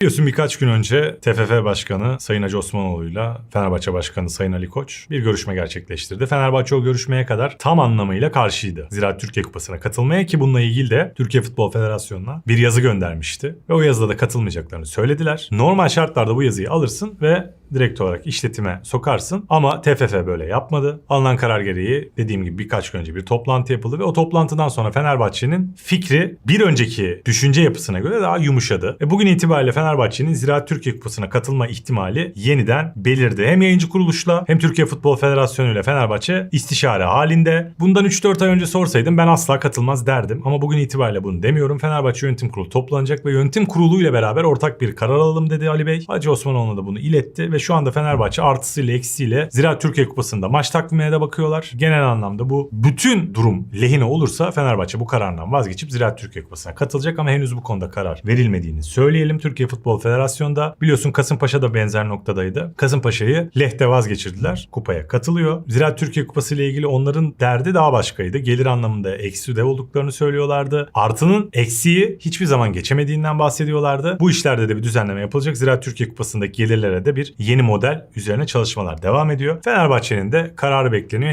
Biliyorsun birkaç gün önce TFF Başkanı Sayın Hacı Osmanoğlu'yla Fenerbahçe Başkanı Sayın Ali Koç bir görüşme gerçekleştirdi. Fenerbahçe o görüşmeye kadar tam anlamıyla karşıydı. Zira Türkiye Kupası'na katılmaya ki bununla ilgili de Türkiye Futbol Federasyonu'na bir yazı göndermişti. Ve o yazıda da katılmayacaklarını söylediler. Normal şartlarda bu yazıyı alırsın ve direkt olarak işletime sokarsın. Ama TFF böyle yapmadı. Alınan karar gereği dediğim gibi birkaç gün önce bir toplantı yapıldı ve o toplantıdan sonra Fenerbahçe'nin fikri bir önceki düşünce yapısına göre daha yumuşadı. Ve bugün itibariyle Fenerbahçe'nin Ziraat Türkiye Kupası'na katılma ihtimali yeniden belirdi. Hem yayıncı kuruluşla hem Türkiye Futbol Federasyonu ile Fenerbahçe istişare halinde. Bundan 3-4 ay önce sorsaydım ben asla katılmaz derdim. Ama bugün itibariyle bunu demiyorum. Fenerbahçe Yönetim Kurulu toplanacak ve yönetim kurulu ile beraber ortak bir karar alalım dedi Ali Bey. Hacı Osmanoğlu da bunu iletti ve şu anda Fenerbahçe artısıyla eksiğiyle Ziraat Türkiye Kupası'nda maç takvimine de bakıyorlar. Genel anlamda bu bütün durum lehine olursa Fenerbahçe bu kararından vazgeçip Ziraat Türkiye Kupası'na katılacak ama henüz bu konuda karar verilmediğini söyleyelim. Türkiye Futbol Federasyonu'nda biliyorsun Kasımpaşa da benzer noktadaydı. Kasımpaşa'yı lehte vazgeçirdiler. Kupaya katılıyor. Ziraat Türkiye Kupası ile ilgili onların derdi daha başkaydı. Gelir anlamında eksi de olduklarını söylüyorlardı. Artının eksiği hiçbir zaman geçemediğinden bahsediyorlardı. Bu işlerde de bir düzenleme yapılacak. Ziraat Türkiye Kupası'ndaki gelirlere de bir yeni model üzerine çalışmalar devam ediyor. Fenerbahçe'nin de kararı bekleniyor.